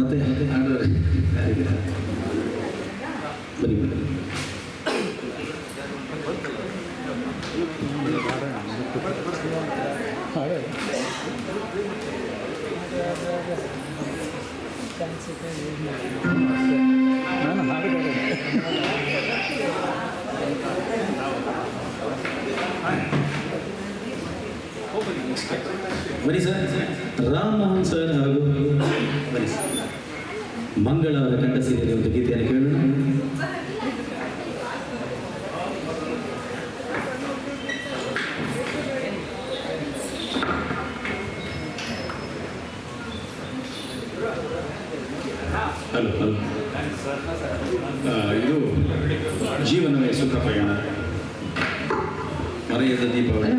ಮತ್ತೆ ಬನ್ನಿ. ನಾನು ಹಾಡು ಸರ್. ರಾಮ್ ಮೋಹನ್ ಸರ್ ಹಾಗೂ ಬರಿ ಸರ್. ಮಂಗಳ ಕಂಠಸೀತೆಯಲ್ಲಿ ಒಂದು ಗೀತೆಯನ್ನು ಕೇಳೋಣ ಹಲೋ ಹಲೋ ಇದು ಜೀವನವೇ ಸುಖ ಪಯಣ ಮರೆಯದ Deepavali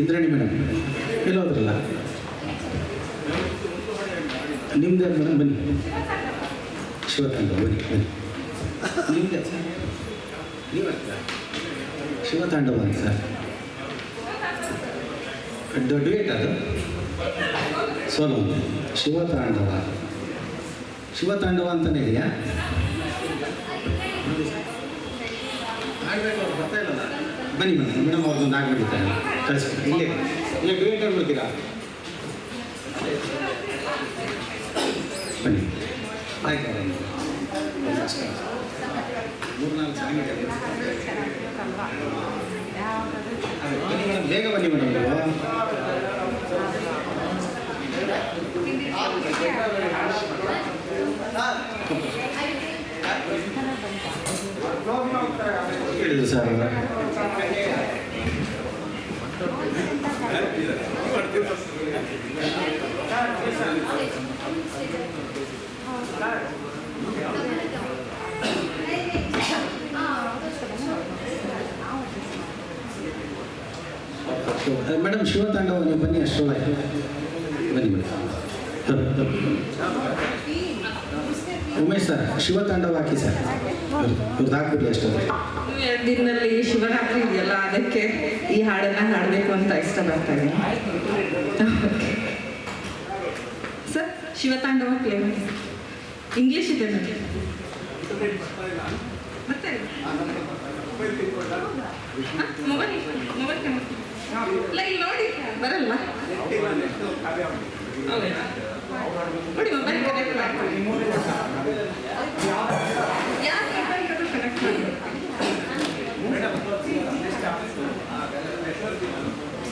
Indrani madam ಎಲ್ಲೋದ್ರಲ್ಲ ನಿಮ್ದೇ ಮೇಡಮ್? ಬನ್ನಿ. ಶಿವತಂಗ ಬನ್ನಿ ಬನ್ನಿ. ನಿಮ್ದೇ ಶಿವತಾಂಡವ ಅಂತ ಸರ್. ದೊಡ್ಡ ವೇಟ್ ಅದು. ಸೋಲೋ. ಶಿವತಾಂಡವ. ಶಿವತಾಂಡವ ಅಂತಲೇ ಇದೆಯಾ? ಬನ್ನಿ ಮೇಡಮ್ ಮೇಡಮ್ ಅವ್ರದ್ದೊಂದು ಆಗ್ಬಿಟ್ಟಿದ್ದಾರೆ இல்லை இல்லை கிரீன் கார்டு கொடுக்கிறா ಮೂರು ನಾಲ್ಕು ಚೆನ್ನಾಗಿದೆ ಬೇಗ ಬನ್ನಿ ಮೇಡಮ್ ಹೇಳಿದ್ರು ಸರ್ ಮೇಡಮ್ ಶಿವತಾಂಡವ ನೀವು ಬನ್ನಿ ಅಷ್ಟರೊಳಗೆ ಬನ್ನಿ ಮೇಡಮ್. ಉಮೇಶ್ ಸರ್, ಶಿವ ತಾಂಡವ ಹಾಕಿ ಸರ್. ಇವ್ರದ್ದು ಹಾಕ್ಬಿಡಿ ಅಷ್ಟೇ. ದಿನದಲ್ಲಿ ಶಿವರಾತ್ರಿ ಇದೆಯಲ್ಲ, ಅದಕ್ಕೆ ಈ ಹಾಡನ್ನ ಹಾಡಬೇಕು ಅಂತ ಇಷ್ಟ ಇದ್ದೀನಿ ಸರ್ ಶಿವತಾಂಡವ ಪ್ಲೇ ಇಂಗ್ಲಿಷ್ ಇದೆ ಮತ್ತೆ? ನೋಡಿ, ಬರಲ್ಲ. ನೋಡಿ ಮೊಬೈಲ್ ಕನೆಕ್ಟ್ ಮಾಡ್ಕೊಳ್ಳಿ ಯಾಕೆ? ಮೊಬೈಲ್ ಕನೆಕ್ಟ್ ಮಾಡಿ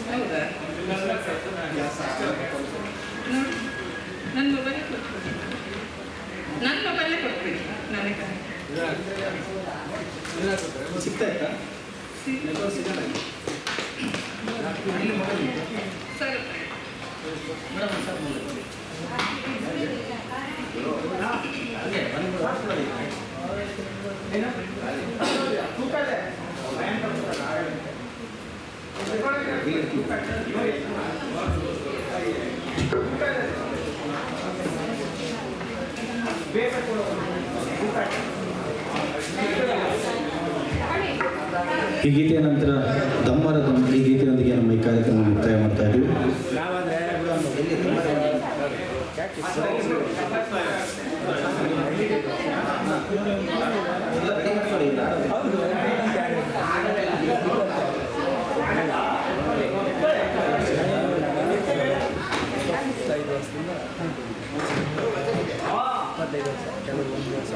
ಹೌದಾ ನನ್ನ ಮೊಬೈಲೇ ಕೊಟ್ಬಿಡಿ. ನನ್ನ ಮೊಬೈಲೇ ಕೊಟ್ಬಿಡಿ. ನನಗೆ ಸಿಗ್ತಾ ಇತ್ತಾ? ಸರಿ. ಈ ಗೀತೆಯ ನಂತರ ದಮ್ಮರ ದಮ್ ಈ ಗೀತೆಯೊಂದಿಗೆ ನಮ್ಮ ಈ ಕಾರ್ಯಕ್ರಮ ಮುಕ್ತಾಯ ಮಾಡ್ತಾ ಇದ್ದೀವಿ. ಇಪ್ಪತ್ತೈದು ವರ್ಷದಿಂದ ಇಪ್ಪತ್ತೈದು ವರ್ಷ ಕೆಲವೊಂದು ವರ್ಷ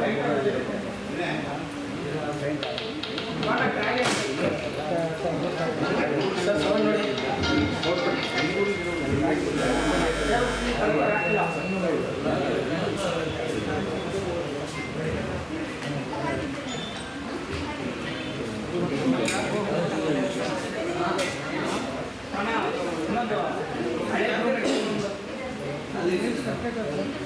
Gracias.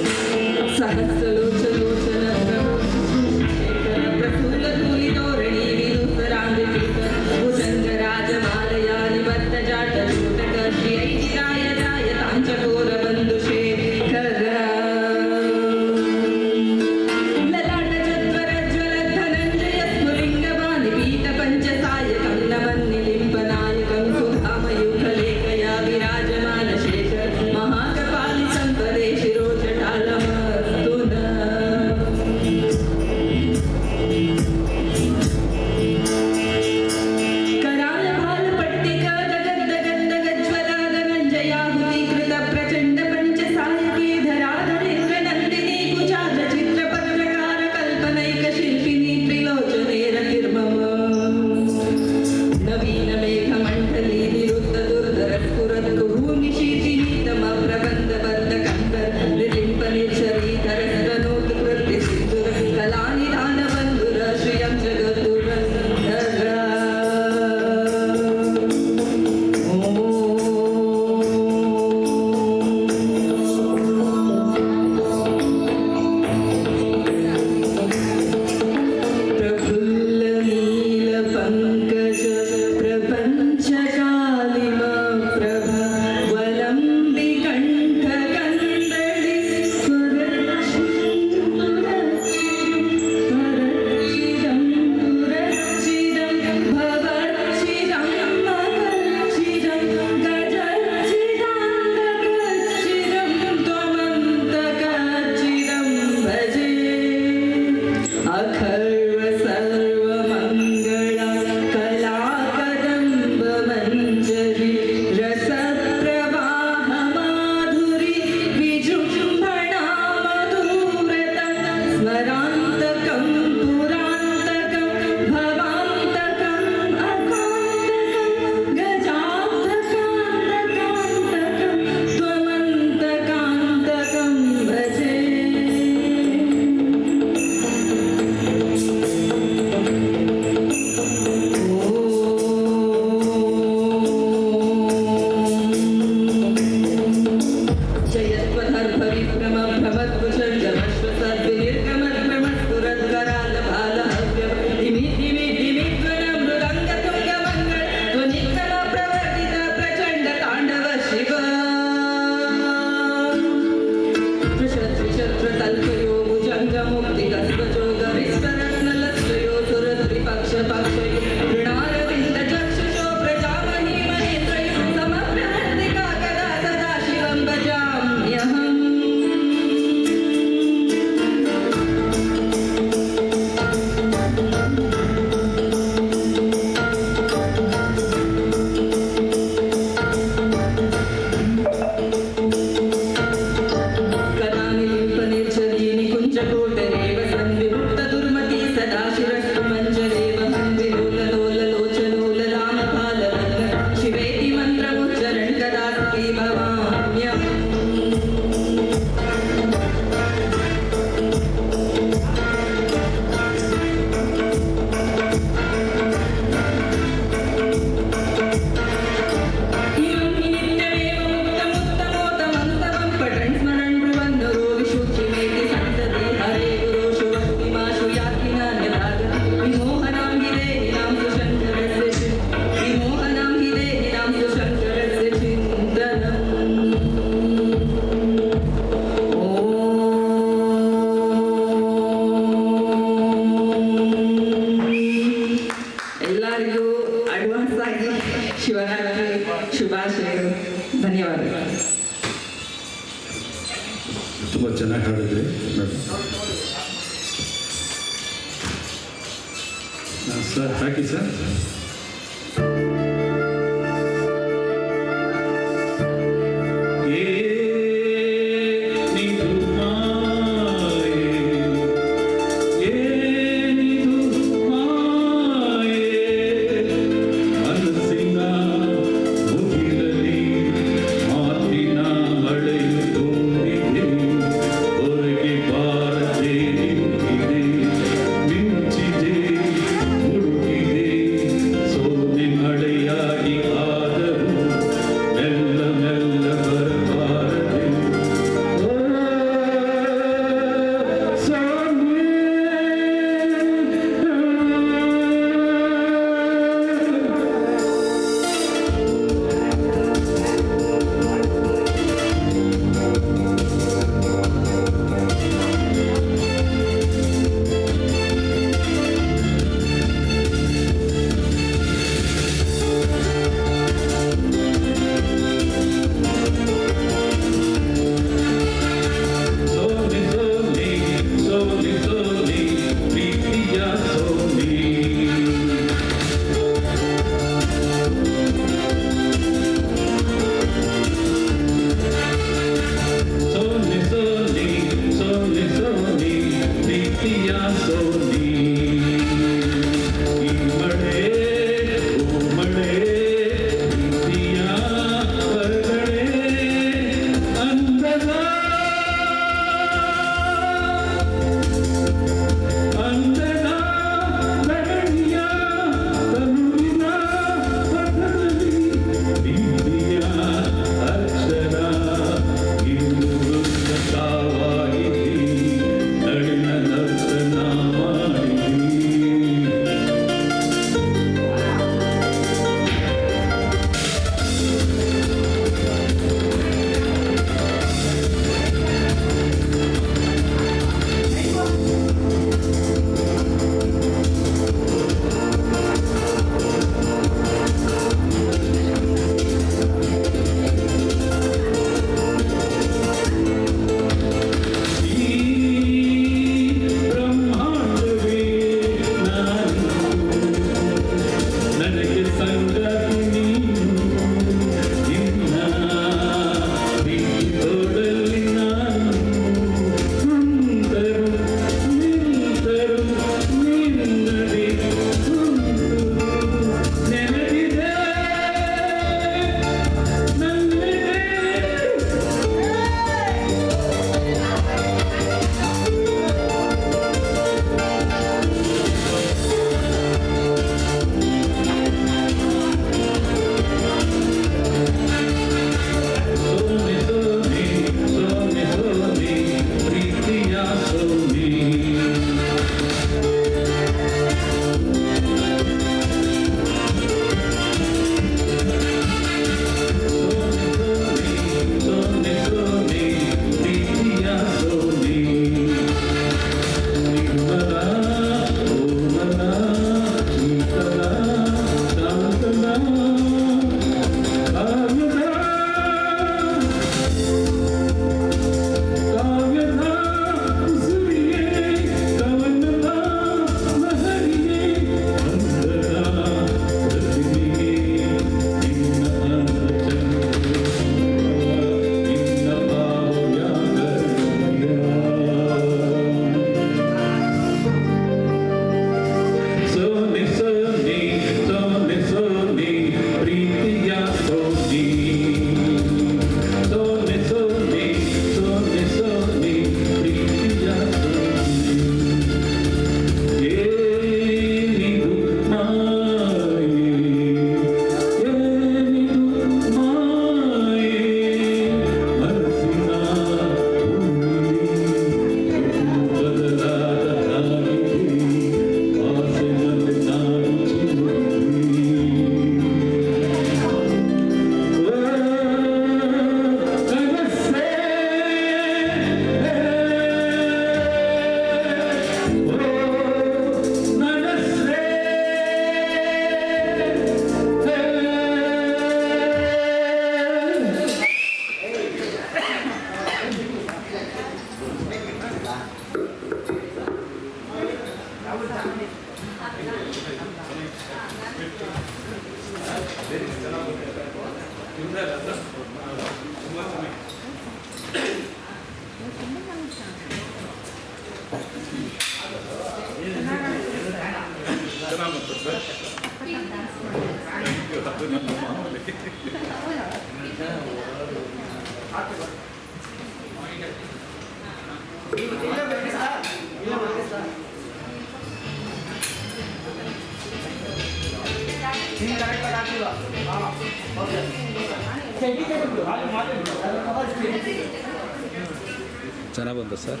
ಚೆನ್ನಾಗಿ ಬಂದ sir?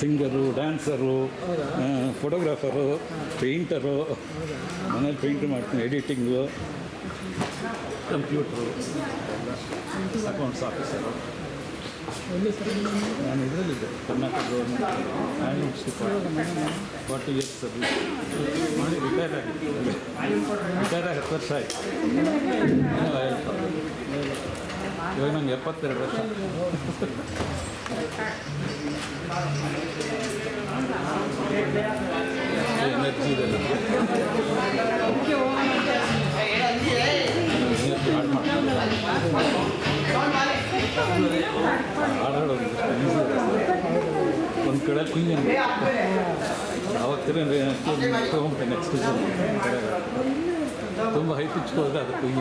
Singer dancer photographer painter ಮನೇಲಿ ಪೇಂಟ್ ಮಾಡ್ತೀನಿ editing. Computer accounts officer. Sir ನಾನು ಇದರಲ್ಲಿದ್ದೆ. Karnataka government and department forty years service ಮಾಡಿ ರಿಟೈರ್ ಆಗಿತ್ತು ರಿಟೈರ್ ಆಗಿ ಹತ್ತು ವರ್ಷ ಆಯಿತು. ಇವಾಗ ನಂಗೆ ಎಪ್ಪತ್ತೆರಡು ವರ್ಷ. ಎನರ್ಜಿ ಇದೆ ಹಾಡು ಮಾಡ್ತೀನಿ ಹಾಡಾಡೋದು ಒಂದು ಕಡೆ ಕುಯ್ಯ ತಿರುಗಿ ತೊಗೊಂಡೆ ನೆಕ್ಸ್ಟ್ ತುಂಬ ಹೈ ಪಿಚ್ ಹೋದ್ರೆ ಅದು ಕುಯ್ಯ